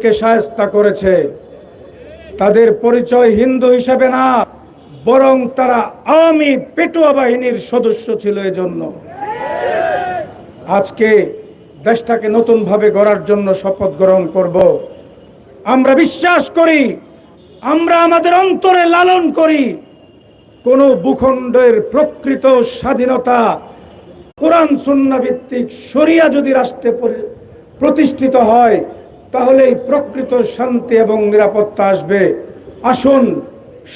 কে সায়স্তা করেছে। তাদের পরিচয় হিন্দু হিসেবে না, বরং তারা আওয়ামী পেটুয়া বাহিনীর সদস্য ছিল এজন্য। আজকে দেশটাকে নতুনভাবে গড়ার জন্য শপথ গ্রহণ করব। আমরা বিশ্বাস করি, আমরা আমাদের অন্তরে লালন করি, কোন ভূখণ্ডের প্রকৃত স্বাধীনতা, কোরআন সুন্না ভিত্তিক শরিয়া যদি রাষ্ট্রে প্রতিষ্ঠিত হয় তাহলে এই প্রকৃত শান্তি এবং নিরাপত্তা আসবে। আসুন,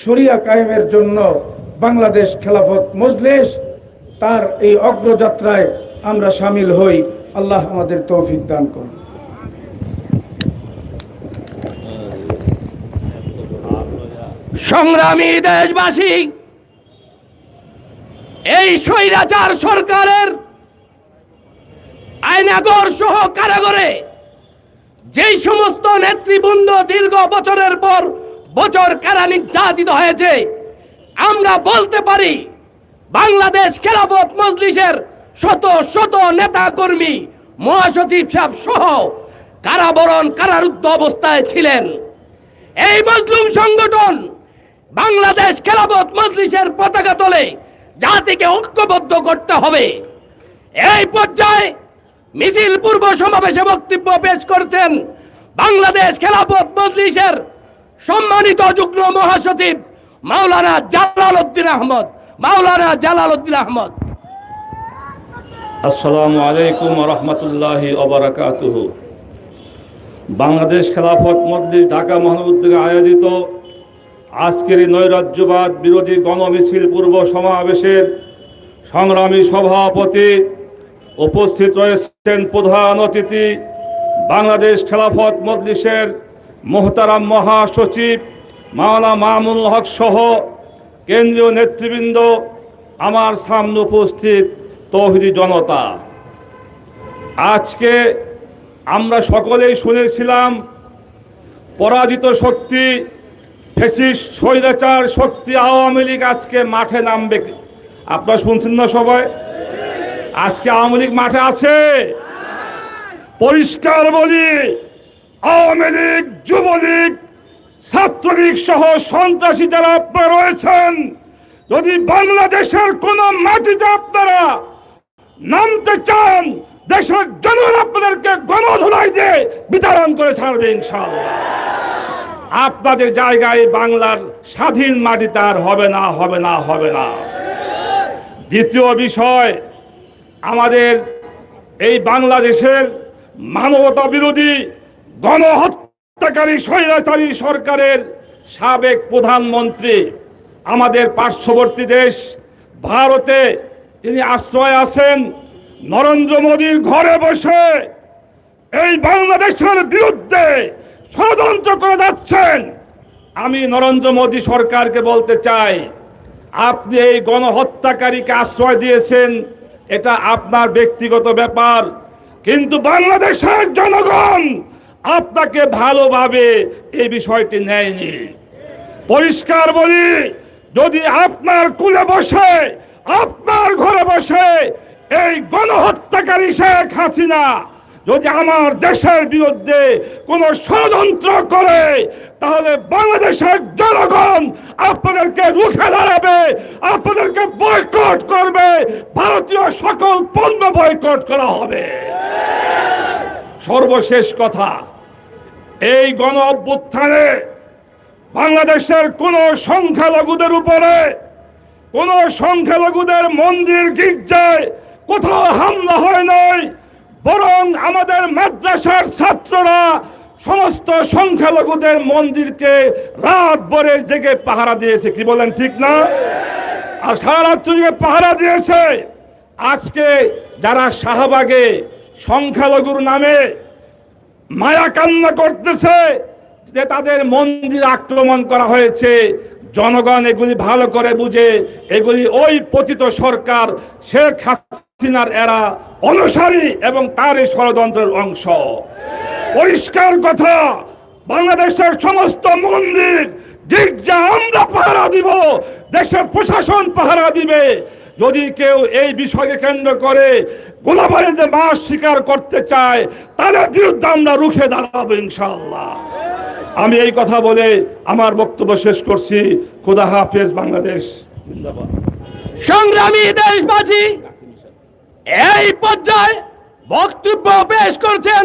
শরিয়া কায়েমের জন্য বাংলাদেশ খেলাফত মজলিস, তার এই অগ্রযাত্রায় আমরা সামিল হই। আল্লাহ আমাদের তৌফিক দান করুন। সংগ্রামী দেশবাসী, এই স্বৈরাচার সরকারের আইনাগর সহ কারাগরে যেই সমস্ত নেতৃবৃন্দ দীর্ঘ বছরের পর বছর কারা নির্যাতিত হয়েছে, আমরা বলতে পারি বাংলাদেশ খেলাফত মজলিসের শত শত নেতা কর্মী মহাসচিব সাহেব সহ কারাবরণ কারারুদ্ধ অবস্থায় ছিলেন। এই মজলুম সংগঠন বাংলাদেশ খেলাফত মজলিসের পতাকা তোলে জাতিকে ঐক্যবদ্ধ করতে হবে। এই পর্যায়ে মিছিল পূর্ব সমাবেশে বক্তব্য পেশ করছেন বাংলাদেশ খেলাফত মজলিসের সম্মানিত যুগ্ম মহাসচিব মাওলানা জালাল উদ্দিন আহমদ। মাওলানা জালাল উদ্দিন আহমদ। আসসালামু আলাইকুম রহমতুল্লাহ অবরাকাতুহু বাংলাদেশ খেলাফত মজলিস ঢাকা মহানগর আয়োজিত আজকের এই নৈরাজ্যবাদ বিরোধী গণমিছিল পূর্ব সমাবেশের সংগ্রামী সভাপতি উপস্থিত রয়েছেন প্রধান অতিথি বাংলাদেশ খেলাফত মজলিসের মোহতারাম মহাসচিব মাওলা মামুল হক সহ কেন্দ্রীয় নেতৃবৃন্দ, আমার সামনে উপস্থিত তৌহিদি জনতা। আজকে আমরা সকলেই শুনেছিলাম, পরাজিত শক্তি ফেসিস স্বৈরাচার শক্তি আওয়ামী লীগ আজকে মাঠে নামবে। আপনারা শুনছেন না সবাই? আজকে আওয়ামী লীগ মাঠে আছে। পরিষ্কার বলি, আওয়ামী লীগ, যুবলীগ, ছাত্রলীগ সহ সন্ত্রাসী যারা আপনারা রয়েছেন, যদি বাংলাদেশের কোন মাটিতে আপনারা নামতে চান, দেশের জনগণ আপনাদেরকে গণধোলাই দিয়ে বিতরণ করে ছাড়বে ইনশাআল্লাহ। আপনাদের জায়গায় বাংলার স্বাধীন মাটি তার হবে না হবে না হবে না। দ্বিতীয় বিষয় আমাদের এই বাংলাদেশের মানবতা বিরোধী গণহত্যাকারী, স্বৈরাচারী সরকারের সাবেক প্রধানমন্ত্রী, আমাদের পার্শ্ববর্তী দেশ, ভারতে তিনি আশ্রয় আছেন, নরেন্দ্র মোদীর ঘরে বসে এই বাংলাদেশের বিরুদ্ধে ষড়যন্ত্র করে যাচ্ছেন। আমি নরেন্দ্র মোদী সরকারকে বলতে চাই, আপনি এই গণহত্যাকারীকে আশ্রয় দিয়েছেন এটা আপনার ব্যক্তিগত ব্যাপার। কিন্তু বাংলাদেশের জনগণ আপনাকে ভালোভাবে এই বিষয়টি নেয়নি। পরিষ্কার বলি, যদি আপনার কুলে বসে, আপনার ঘরে বসে এই গণহত্যাকারী শেখ হাসিনা যদি আমার দেশের বিরুদ্ধে কোন ষড়যন্ত্র করে তাহলে বাংলাদেশের জনগণ আপনাদেরকে রুখে দাঁড়াবে, আপনাদেরকে বয়কট করবে, ভারতীয় সকল পণ্য বয়কট করা হবে। সর্বশেষ কথা, এই গণ অভ্যুত্থানে বাংলাদেশের কোন সংখ্যালঘুদের উপরে, কোন সংখ্যালঘুদের মন্দির গির্জায় কোথাও হামলা হয় নাই, বরং আমাদের মাদ্রাসার ছাত্ররা সমস্ত সংখ্যালঘুদের মন্দিরকে রাত ভরে জেগে পাহারা দিয়েছে, কি বলেন ঠিক না? আর সারা রাত্রি জেগে পাহারা দিয়েছে। আজকে যারা শাহবাগে সংখ্যালঘুর নামে মায়া কান্না করতেছে যে তাদের মন্দির আক্রমণ করা হয়েছে, জনগণ এগুলি ভালো করে বুঝে, এগুলি ওই পতিত সরকার শেখ হাসিনার এরা অনুসারী এবং তারই ষড়যন্ত্রের অংশ। পরিষ্কার কথা, বাংলাদেশের সমস্ত মন্দির, গির্জা আমরা পাহারা দিব, দেশের প্রশাসন পাহারা দিবে। যদি কেউ এই বিষয়কে কেন্দ্র করে গোলাবাড়িতে মাছ শিকার করতে চায়, তাদের বিরুদ্ধে আমরা রুখে দাঁড়াবো ইনশাল্লাহ আমি এই কথা বলে আমার বক্তব্য শেষ করছি। খোদা হাফেজ বাংলাদেশ। সংগ্রামী দেশবাসী, এই পর্যায়ে বক্তব্য পেশ করছেন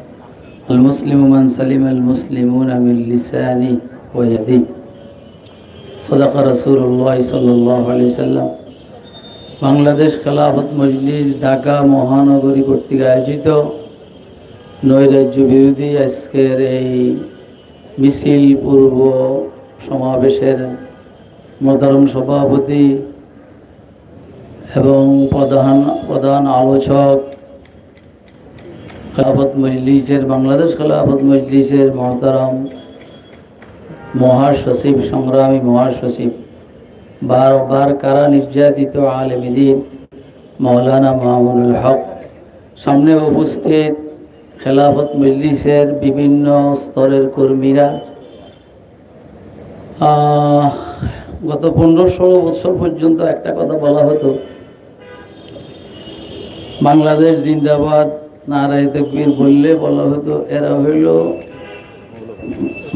المسلم من سلم المسلمون من لسانه ويده صدق رسول الله صلى الله عليه وسلم বাংলাদেশ খেলাফত মজলিস ঢাকা মহানগরী কর্তৃক আয়োজিত নৈরাজ্য বিরোধী আজকের এই মিছিল পূর্ব সমাবেশের মোতারম সভাপতি এবং প্রধান প্রধান আলোচক খেলাফত মজলিসের বাংলাদেশ খেলাফত মজলিসের মহতারাম মহাসচিব, সংগ্রামী মহাসচিব, বারবার কারা নির্যাতিত আলমদিন মৌলানা মামুনুল হক। সামনে উপস্থিত খেলাফত মজলিসের বিভিন্ন স্তরের কর্মীরা। গত পনেরো ষোলো বছর পর্যন্ত একটা কথা বলা হতো, বাংলাদেশ জিন্দাবাদ নারায় বললে বলা হতো, এরা হইল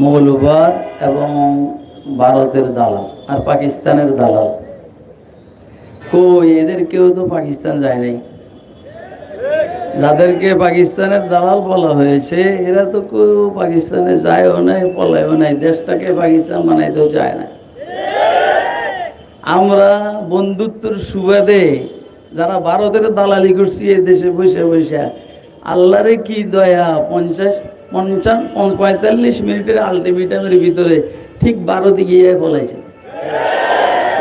মৌলবাদ এবং ভারতের দালাল আর পাকিস্তানের দালাল। কই এদের কেউ তো পাকিস্তান যায় নাই। যাদেরকে পাকিস্তানের দালাল বলা হয়েছে, এরা তো কেউ পাকিস্তানে যায়ও নাই, পলায়ও নাই, দেশটাকে পাকিস্তান বানাইতেও চায় না। আমরা বন্ধুত্বর সুবাদে যারা ভারতের দালালি করছি, এই দেশে বসে বসে আল্লাহরে কি দয়া? পঞ্চাশ পঞ্চাশ পঁয়তাল্লিশ মিনিটের আলটিমেটামের ভিতরে ঠিক ভারতে গিয়ে পলাইছে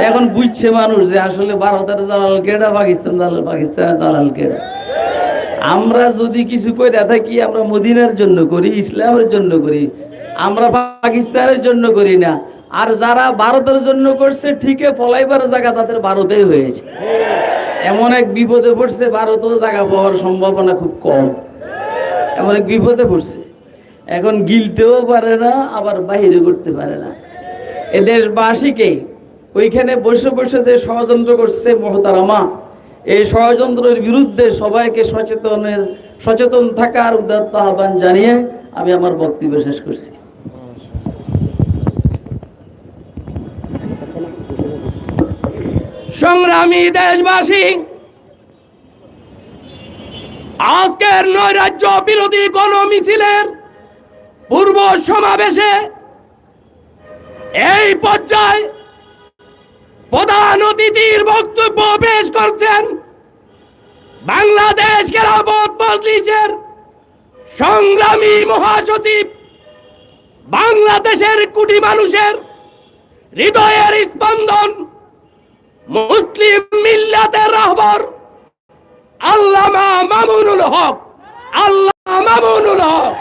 এখন বুঝছে মানুষ যে আসলে ভারতের দালাল কেডা, পাকিস্তান দালাল, পাকিস্তানের দালাল কেডা? আমরা যদি কিছু করে থাকি, আমরা মদিনার জন্য করি, ইসলামের জন্য করি, আমরা পাকিস্তানের জন্য করি না। আর যারা ভারতের জন্য করছে, ঠিকই ফলাইবার জায়গা তাদের ভারতেই হয়েছে। এমন এক বিপদে পড়ছে, ভারতেও জায়গা পাওয়ার সম্ভাবনা খুব কম। এমন এক বিপদে পড়ছে। এখন গিলতেও পারে না, আবার বাহিরে করতে পারে না। এ দেশবাসীকে ওইখানে বসে বসে যে ষড়যন্ত্র করছে মহতারামা এই ষড়যন্ত্রের বিরুদ্ধে সবাইকে সচেতনের, সচেতন থাকার উদাত্ত আহ্বান জানিয়ে আমি আমার বক্তব্য শেষ করছি। সংগ্রামী দেশবাসী, আজকের নৈরাজ্য বিরোধী গণ মিছিলের পূর্ব সমাবেশে এই পর্যায়ে প্রধান অতিথির বক্তব্য পেশ করছেন বাংলাদেশ খেলাফত মজলিসের সংগ্রামী মহাসচিব, বাংলাদেশের কোটি মানুষের হৃদয়ের স্পন্দন মুসলিম মিল্লাতের রাহবর আল্লামা মামুনুল হক আল্লাহ মামুনুল হক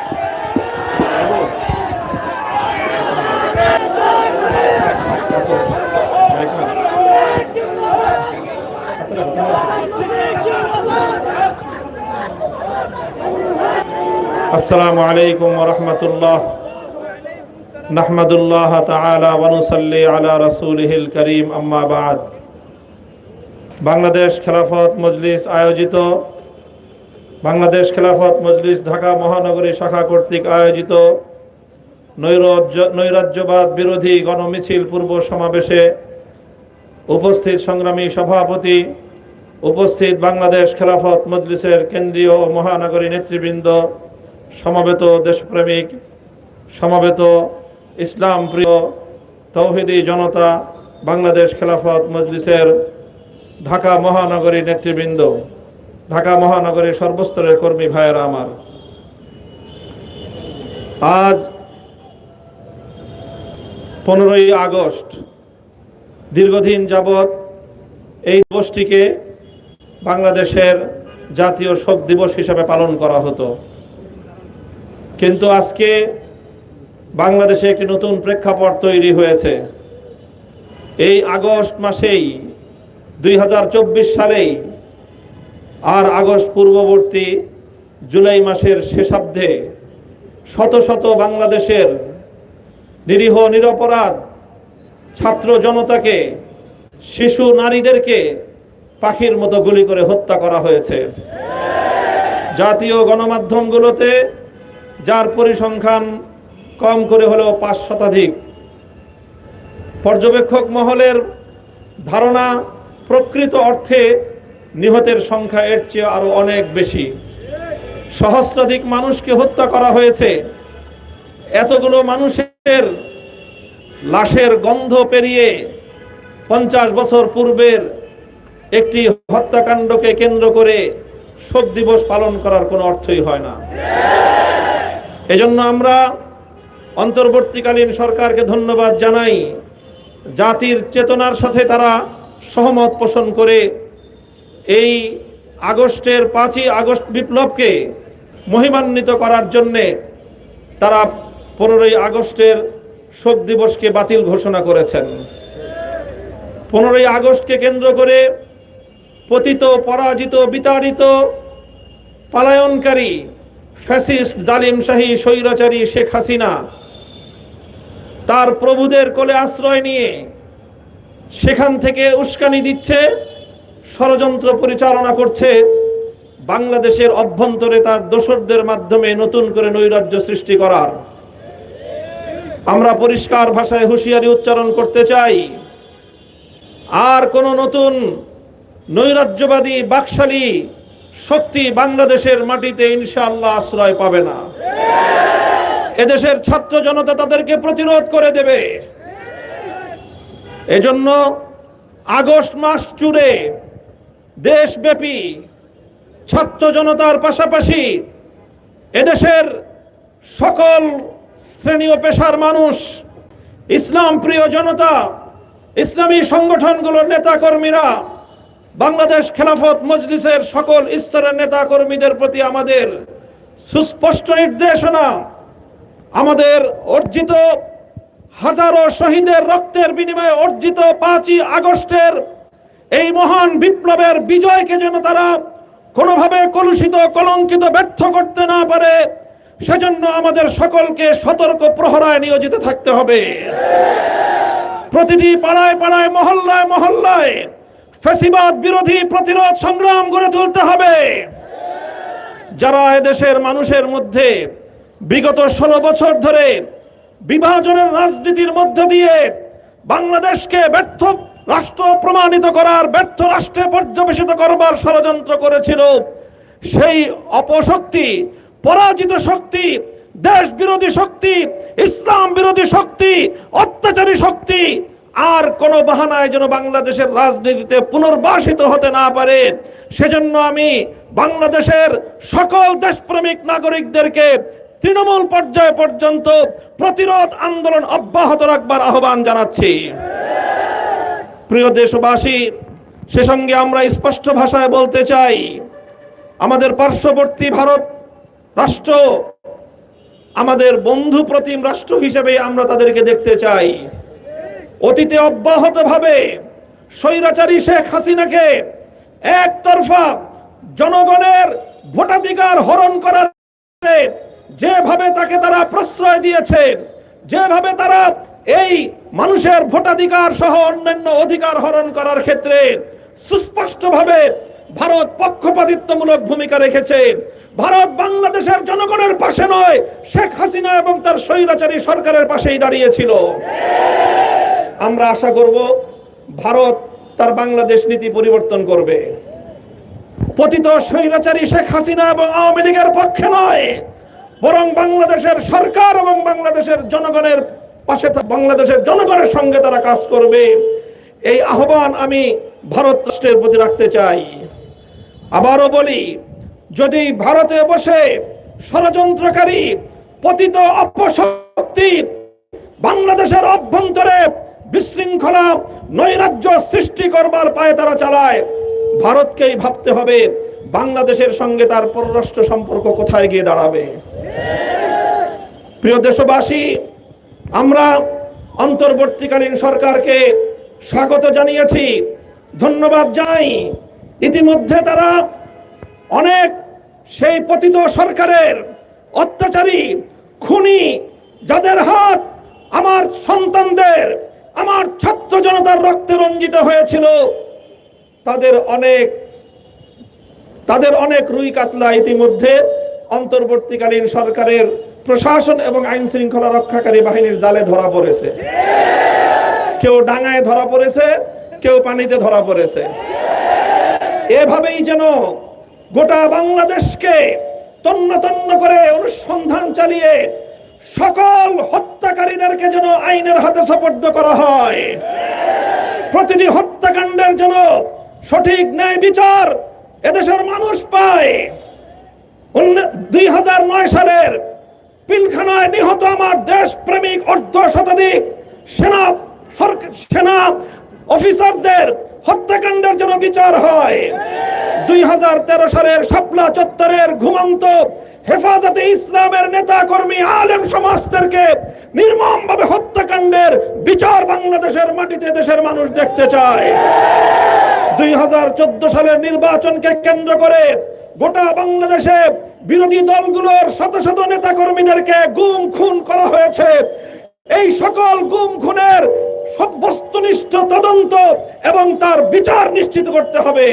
السلام عليكم ورحمة الله نحمد الله تعالى ونصلي على رسوله الكريم أما بعد বাংলাদেশ খেলাফত মজলিস আয়োজিত, বাংলাদেশ খেলাফত মজলিস ঢাকা মহানগরী শাখা কর্তৃক আয়োজিত নৈরাজ্য, নৈরাজ্যবাদ বিরোধী গণমিছিল পূর্ব সমাবেশে উপস্থিত সংগ্রামী সভাপতি, উপস্থিত বাংলাদেশ খেলাফত মজলিসের কেন্দ্রীয় মহানগরী নেতৃবৃন্দ, সমবেত দেশপ্রেমিক, সমবেত ইসলাম প্রিয় তৌহিদি জনতা, বাংলাদেশ খেলাফত মজলিসের ঢাকা মহানগরী নেতৃবৃন্দ, ঢাকা মহানগরীর সর্বস্তরের কর্মী ভাইয়েরা আমার। আজ পনেরোই আগস্ট, দীর্ঘদিন যাবৎ এই দিবসটিকে বাংলাদেশের জাতীয় শোক দিবস হিসাবে পালন করা হতো। কিন্তু আজকে বাংলাদেশে একটি নতুন প্রেক্ষাপট তৈরি হয়েছে। এই আগস্ট মাসেই দুই হাজার চব্বিশ সালেই আর আগস্ট পূর্ববর্তী জুলাই মাসের শেষার্ধে শত শত বাংলাদেশের নিরীহ নিরপরাধ ছাত্র জনতাকে, শিশু নারীদেরকে পাখির মতো গুলি করে হত্যা করা হয়েছে। জাতীয় গণমাধ্যমগুলোতে যার পরিসংখ্যান কম করে হলেও পাঁচ শতাধিক, পর্যবেক্ষক মহলের ধারণা প্রকৃত অর্থে নিহতের সংখ্যা এর চেয়ে আরও অনেক বেশি। সহস্রাধিক মানুষকে হত্যা করা হয়েছে। এতগুলো মানুষের লাশের গন্ধ পেরিয়ে পঞ্চাশ বছর পূর্বের একটি হত্যাকাণ্ডকে কেন্দ্র করে শোক দিবস পালন করার কোনো অর্থই হয় না। এজন্য আমরা অন্তর্বর্তীকালীন সরকারকে ধন্যবাদ জানাই। জাতির চেতনার সাথে তারা সহমত পোষণ করে এই আগস্টের পাঁচই আগস্ট বিপ্লবকে মহিমান্বিত করার জন্যে তারা পনেরোই আগস্টের শোক দিবসকে বাতিল ঘোষণা করেছেন। পনেরোই আগস্টকে কেন্দ্র করে পতিত, পরাজিত, বিতাড়িত, পালায়নকারী, ফ্যাসিস্ট, জালিম শাহী, স্বৈরাচারী শেখ হাসিনা তার প্রভুদের কোলে আশ্রয় নিয়ে সেখান থেকে উস্কানি দিচ্ছে, ষড়যন্ত্র পরিচালনা করছে, বাংলাদেশের অভ্যন্তরে তার দোসরদের মাধ্যমে নতুন করে নৈরাজ্য সৃষ্টি করার। আমরা পরিষ্কার ভাষায় হুঁশিয়ারি উচ্চারণ করতে চাই, আর কোন নতুন নৈরাজ্যবাদী, বাকশালী শক্তি বাংলাদেশের মাটিতে ইনশাআল্লাহ আশ্রয় পাবে না। এদেশের ছাত্র জনতা তাদেরকে প্রতিরোধ করে দেবে। এজন্য আগস্ট মাস জুড়ে দেশব্যাপী ছাত্র জনতার পাশাপাশি এদেশের সকল শ্রেণি ও পেশার মানুষ, ইসলাম প্রিয় জনতা, ইসলামী সংগঠনগুলোর নেতাকর্মীরা, বাংলাদেশ খেলাফত মজলিসের সকল স্তরের নেতাকর্মীদের প্রতি আমাদের সুস্পষ্ট নির্দেশনা, আমাদের অর্জিত হাজারো শহীদের রক্তের বিনিময়ে অর্জিত পাঁচই আগস্টের এই মহান বিপ্লবের বিজয়কে যেন তারা কোনোভাবে কলুষিত, কলঙ্কিত, ব্যর্থ করতে না পারে, সেজন্য আমাদের সকলকে সতর্ক প্রহরায় নিয়োজিত থাকতে হবে। প্রতিটি পাড়ায় পাড়ায়, মহল্লায় মহল্লায় ফেসিবাদ বিরোধী প্রতিরোধ সংগ্রাম গড়ে তুলতে হবে। যারা এদেশের মানুষের মধ্যে বিগত ষোলো বছর ধরে বিভাজনের রাজনীতির মধ্য দিয়ে বাংলাদেশকে ব্যর্থ রাষ্ট্র প্রমাণিত করার, ব্যর্থ রাষ্ট্রে পর্যবেসিত করবার ষড়যন্ত্র করেছিল সেই অপশক্তি, পরাজিত শক্তি দেশ বিরোধী শক্তি, ইসলাম বিরোধী শক্তি, অত্যাচারী শক্তি। আর কোন বাহানায় যেন বাংলাদেশের রাজনীতিতে পুনর্বাসিত হতে না পারে, সেজন্য আমি বাংলাদেশের সকল দেশপ্রেমিক নাগরিকদেরকে তৃণমূল পর্যায় পর্যন্ত প্রতিরোধ আন্দোলন অব্যাহত রাখবার আহ্বান জানাচ্ছি। প্রিয় দেশবাসী, সে সঙ্গে আমরা স্পষ্ট ভাষায় বলতে চাই, আমাদের পার্শ্ববর্তী ভারত রাষ্ট্র, আমাদের বন্ধু প্রতিম রাষ্ট্র হিসেবে আমরা তাদেরকে দেখতে চাই। অতীতে অব্যাহতভাবে স্বৈরাচারী শেখ হাসিনাকে একতরফা জনগণের ভোটাধিকার হরণ করার যেভাবে তাকে তারা প্রশ্রয় দিয়েছে যেভাবে তারা এই মানুষের ভোটাধিকার সহ অন্যান্য অধিকার হরণ করার ক্ষেত্রে সুস্পষ্টভাবে ভারত পক্ষপাতিত্বমূলক ভূমিকা রেখেছে। ভারত বাংলাদেশের জনগণের পাশে নয়, শেখ হাসিনা এবং তার স্বৈরাচারী সরকারের পাশেই দাঁড়িয়েছিল। আমরা আশা করব ভারত তার বাংলাদেশ নীতি পরিবর্তন করবে। পতিত স্বৈরাচারী শেখ হাসিনা এবং আওয়ামী লীগের পক্ষে নয়। বরং বাংলাদেশের সরকার এবং বাংলাদেশের জনগণের পাশে বাংলাদেশের জনগণের সঙ্গে তারা কাজ করবে। এই আহ্বান আমি ভারত রাষ্ট্রের প্রতি রাখতে চাই। আবারও বলি, যদি ভারতে বসে ষড়যন্ত্রকারী, পতিত অপশক্তি বাংলাদেশের অভ্যন্তরে বিশৃঙ্খলা, নৈরাজ্য সৃষ্টি করবার পায়ে তারা চালায়, ভারতকেই ভাবতে হবে বাংলাদেশের সঙ্গে তার পররাষ্ট্র সম্পর্ক কোথায় গিয়ে দাঁড়াবে। প্রিয় দেশবাসী, আমরা অন্তর্বর্তীকালীন সরকারকে স্বাগত জানিয়েছি, ধন্যবাদ জানাই। ইতিমধ্যে তারা অনেক সেই পতিত সরকারের অত্যাচারী খুনি যাদের হাত আমার সন্তানদের, আমার ছাত্র জনতার রক্তে রঞ্জিত হয়েছিল, তাদের অনেক তাদের অনেক রুই কাতলা ইতিমধ্যে অন্তর্বর্তীকালীন সরকারের প্রশাসন এবং আইন শৃঙ্খলা রক্ষাকারী বাহিনীর জালে ধরা পড়েছে। কেউ ডাঙায় ধরা পড়েছে, কেউ পানিতে ধরা পড়েছে। এভাবেই যেন গোটা বাংলাদেশকে তন্ন তন্ন করে অনুসন্ধান চালিয়ে সকল হত্যাকারীদেরকে যেন আইনের হাতে সোপর্দ করা হয়। প্রতিটি হত্যাকাণ্ডের জন্য সঠিক ন্যায় বিচার এদেশের মানুষ পায়। দুই হাজার নয় সালের পিলখানায় নিহত আমার দেশ প্রেমিক অর্ধ শতাধিক সেনা সেনা অফিসারদের হত্যাকাণ্ডের জন্য বিচার হয়। দুই হাজার তেরো সালের শাপলা চত্বরের ঘুমন্ত হেফাজতে ইসলামের নেতা কর্মী আলেম সমাজদেরকে নির্মম ভাবে হত্যাকাণ্ডের বিচার বাংলাদেশের মাটিতে দেশের মানুষ দেখতে চায়। দুই হাজার চোদ্দ সালের নির্বাচনকে কেন্দ্র করে গোটা বাংলাদেশে বিরোধী দলগুলোর শত শত নেতা কর্মীদেরকে গুম খুন করা হয়েছে। এই সকল গুম খুনের বস্তুনিষ্ঠ তদন্ত এবং তার বিচার নিশ্চিত করতে হবে।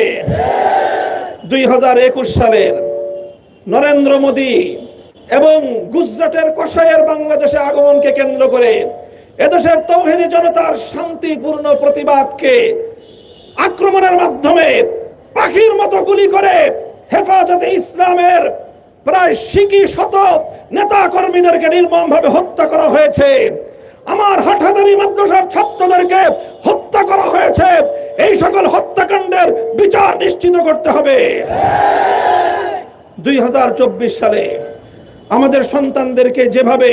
দুই হাজার একুশ সালের নরেন্দ্র মোদী এবং গুজরাটের কষায়ের বাংলাদেশে আগমনকে কেন্দ্র করে এদেশের তৌহিদি জনতার শান্তিপূর্ণ প্রতিবাদকে আক্রমণের মাধ্যমে পাখির মতো গুলি করে হেফাজতে ইসলামের প্রায় শিকি শত নেতা কর্মীদেরকে নির্মম ভাবে হত্যা করা হয়েছে। আমার হাটহাজারি মাদ্রাসার ছাত্রদেরকে হত্যা করা হয়েছে। এই সকল হত্যাকাণ্ডের বিচার নিশ্চিত করতে হবে। দুই হাজার চব্বিশ সালে আমাদের সন্তানদেরকে যেভাবে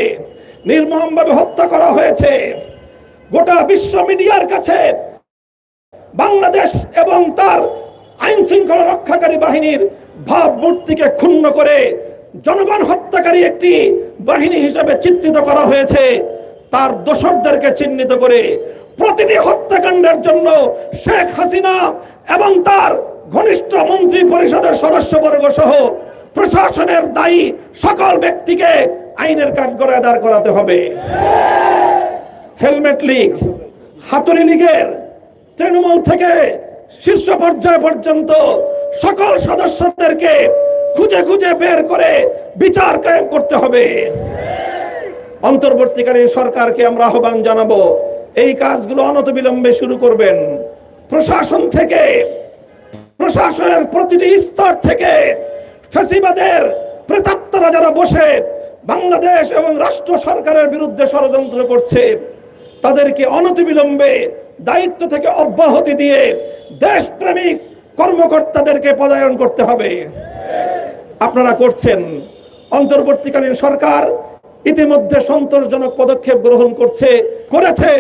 নির্মমভাবে হত্যা করা হয়েছে, গোটা বিশ্ব মিডিয়ার কাছে বাংলাদেশ এবং তার আইন শৃঙ্খলা রক্ষাকারী বাহিনীর ভাবমূর্তিকে ক্ষুণ্ণ করে জনগণ হত্যাকারী একটি বাহিনী হিসেবে চিত্রিত করা হয়েছে। তার দোসরদেরকে চিহ্নিত করে প্রতিটি হত্যাকাণ্ডের জন্য শেখ হাসিনা এবং তার ঘনিষ্ঠ মন্ত্রী পরিষদের সদস্যবর্গ সহ প্রশাসনের দায়ী সকল ব্যক্তিকে আইনের কাঠগড়ায় দাঁড় করাতে হবে। হেলমেট লীগ, হাতুড়ি লীগের তৃণমূল থেকে শীর্ষ পর্যায় পর্যন্ত সকল সদস্যদেরকে খুঁজে খুঁজে বের করে বিচার কায়েম করতে হবে। অন্তর্বর্তীকালীন সরকারকে আমরা আহ্বান জানাব, এই কাজগুলো অনতবিলম্বে শুরু করবেন। প্রশাসন থেকে, প্রশাসনের প্রতিটি স্তর থেকে ফ্যাসিবাদের প্রেতাত্মারা যারা বসে বাংলাদেশ এবং রাষ্ট্র সরকারের বিরুদ্ধে ষড়যন্ত্র করছে, তাদেরকে অনতিবিলম্বে দায়িত্ব থেকে অব্যাহতি দিয়ে দেশপ্রেমিক কর্মকর্তাদেরকে পদায়ন করতে হবে। আপনারা করছেন। অন্তর্বর্তীকালীন সরকার ইতিমধ্যে সন্তোষজনক পদক্ষেপ গ্রহণ করছে, করেছে।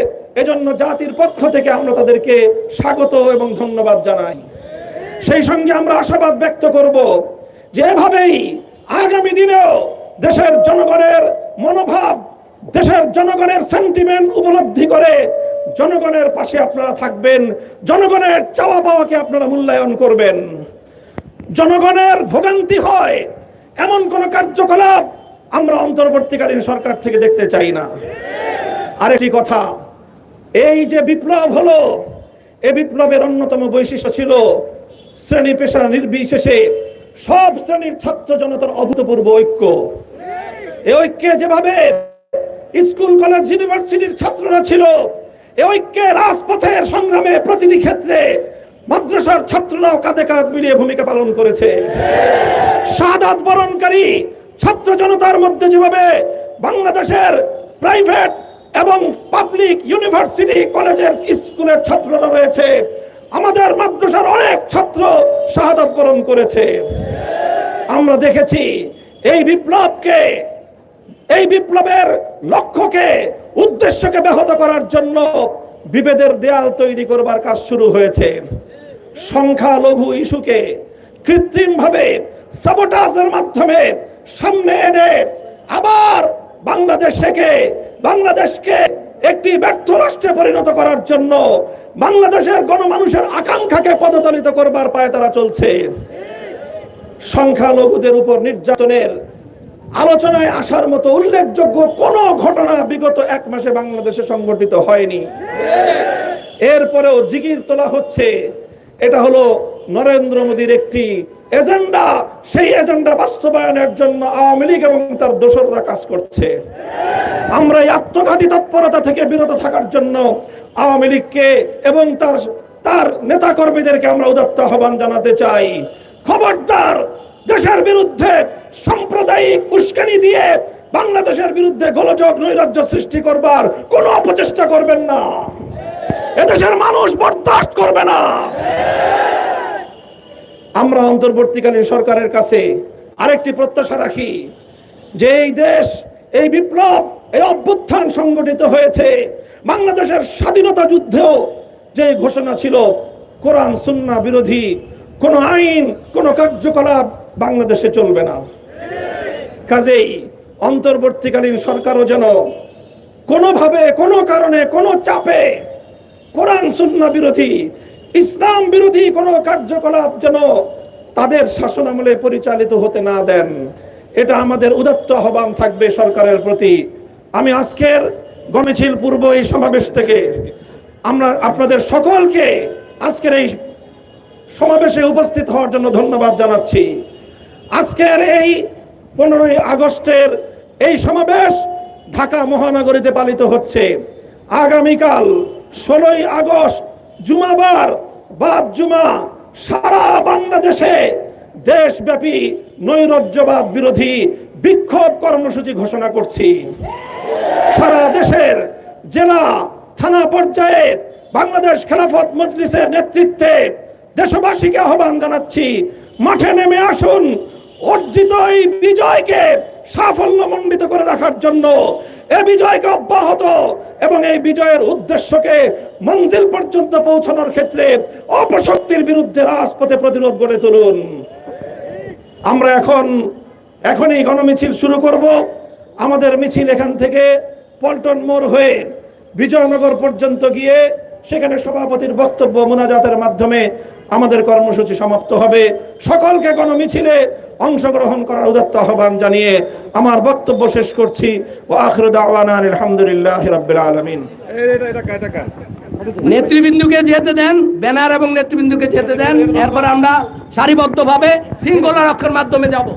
এজন্য জাতির পক্ষ থেকে আমরা তাদেরকে স্বাগত এবং ধন্যবাদ জানাই। সেই সঙ্গে আমরা আশাবাদ ব্যক্ত করব যেভাবেই আগামী দিনেও দেশের জনগণের মনোভাব, দেশের জনগণের সেন্টিমেন্ট উপলব্ধি করে জনগণের পাশে আপনারা থাকবেন, জনগণের চাওয়া পাওয়াকে আপনারা মূল্যায়ন করবেন। জনগণের ভোগান্তি হয়, এমন কোন কার্যকলাপ আমরা অন্তর্বর্তীকালীন সরকার থেকে দেখতে চাই না। আরেকটি কথা, এই যে বিপ্লব হলো, এ বিপ্লবের অন্যতম বৈশিষ্ট্য ছিল শ্রেণি পেশা নির্বিশেষে সব শ্রেণির ছাত্র জনতার অভূতপূর্ব ঐক্য। এই ঐক্যে যেভাবে স্কুল, কলেজ, ইউনিভার্সিটির ছাত্ররা ছিল ঐক্যে রাজপথের সংগ্রামে প্রতিটি ক্ষেত্রে মাদ্রাসার ছাত্ররাও কাঁধে কাঁধ মিলিয়ে ভূমিকা পালন করেছে। শাহাদাত বরণকারী ছাত্র জনতার মধ্যে যেভাবে বাংলাদেশের প্রাইভেট এবং পাবলিক ইউনিভার্সিটি কলেজের স্কুলের ছাত্ররা রয়েছে, আমাদের মাদ্রাসার অনেক ছাত্র শাহাদাত বরণ করেছে। আমরা দেখেছি এই বিপ্লবকে এই বিপ্লবের লক্ষ্যকে, উদ্দেশ্যকে ব্যাহত করার জন্য বিভেদের দেয়াল তৈরি করবার কাজ শুরু হয়েছে। সংখ্যালঘু ইস্যুকে কৃত্রিমভাবে সাবোটাজের মাধ্যমে সামনে এনে আবার বাংলাদেশকে বাংলাদেশকে একটি ব্যর্থ রাষ্ট্রে পরিণত করার জন্য বাংলাদেশের গণমানুষের আকাঙ্ক্ষাকে পদদলিত করবার পায়ে তারা চলছে। সংখ্যালঘুদের উপর নির্যাতনের আলোচনায় আসার মতো উল্লেখযোগ্য কোনো ঘটনা বিগত এক মাসে বাংলাদেশে সংঘটিত হয়নি। এরপরেও জিগির তোলা হচ্ছে। এটা হলো নরেন্দ্র মোদীর একটি এজেন্ডা। সেই এজেন্ডা বাস্তবায়নের জন্য আওয়ামী লীগ এবং তার দোসররা কাজ করছে। আমরা এই আত্মঘাতী তৎপরতা থেকে বিরত থাকার জন্য আওয়ামী লীগকে এবং তার তার নেতা কর্মীদেরকে আমরা উদাত্ত আহ্বান জানাতে চাই। খবরদার দেশের বিরুদ্ধে সাম্প্রদায়িক উস্কানি দিয়ে বাংলাদেশের বিরুদ্ধে গোলযোগ নৈরাজ্য সৃষ্টি করবার কোনো অপচেষ্টা করবেন না। এদেশের মানুষ বরদাস্ত করবে না। আমরা অন্তর্বর্তীকালীন সরকারের কাছে আরেকটি প্রত্যাশা রাখি যে এই দেশ, এই বিপ্লব, এই অভ্যুত্থান সংগঠিত হয়েছে। বাংলাদেশের স্বাধীনতা যুদ্ধেও যে ঘোষণা ছিল, কোরআন সুন্না বিরোধী, কোন আইন, কোন কার্যকলাপ বাংলাদেশে চলবে না। কাজেই অন্তর্বর্তীকালীন সরকারও যেন কোনোভাবে, কোনো কারণে, কোনো চাপে কোরআন, সুন্না বিরোধী, ইসলাম বিরোধী কোনো কার্যকলাপ যেন তাদের শাসনামলে পরিচালিত হতে না দেন, এটা আমাদের উদাত্ত আহ্বান থাকবে সরকারের প্রতি। আমি আজকের গণমিছিল পূর্ব এই সমাবেশ থেকে আমরা আপনাদের সকলকে আজকের এই সমাবেশে উপস্থিত হওয়ার জন্য ধন্যবাদ জানাচ্ছি। আজকের এই পনেরোই আগস্টের এই সমাবেশ ঢাকা মহানগরীতে পালিত হচ্ছে। আগামীকাল ষোলোই আগস্ট, জুমাবার, বাদ জুমা, সারা বাংলাদেশে দেশব্যাপী নৈরাজ্যবাদ বিরোধী বিক্ষোভ কর্মসূচি ঘোষণা করছি। সারা দেশের জেলা, থানা পর্যায়ে বাংলাদেশ খেলাফত মজলিসের নেতৃত্বে দেশবাসীকে আহ্বান জানাচ্ছি, মাঠে নেমে আসুন অর্জিত এই বিজয়কে সাফল্যমণ্ডিত করে রাখার জন্য এই বিজয়কে অব্যাহত এবং এই বিজয়ের উদ্দেশ্যকে মঞ্জিল পর্যন্ত পৌঁছানোর ক্ষেত্রে অপশক্তির বিরুদ্ধে রাজপথে প্রতিরোধ গড়ে তুলুন। আমরা এখন, এখনই গণমিছিল শুরু করব। আমাদের মিছিল এখান থেকে পল্টন মোড় হয়ে বিজয়নগর পর্যন্ত গিয়ে সেখানে সভাপতির বক্তব্য, মোনাজাতের মাধ্যমে আমাদের কর্মসূচি সমাপ্ত হবে। সকলকে গণমিছিলে অংশগ্রহণ করার উদাত্ত আহ্বান জানিয়ে আমার বক্তব্য শেষ করছি। ও আলহামদুলিল্লাহ রাব্বিল আলামিন। নেতৃবৃন্দুকে যেতে দেন ব্যানার এবং নেতৃবৃন্দুকে যেতে দেন। এরপর আমরা সারিবদ্ধভাবে শৃঙ্খলা রক্ষার মাধ্যমে যাব।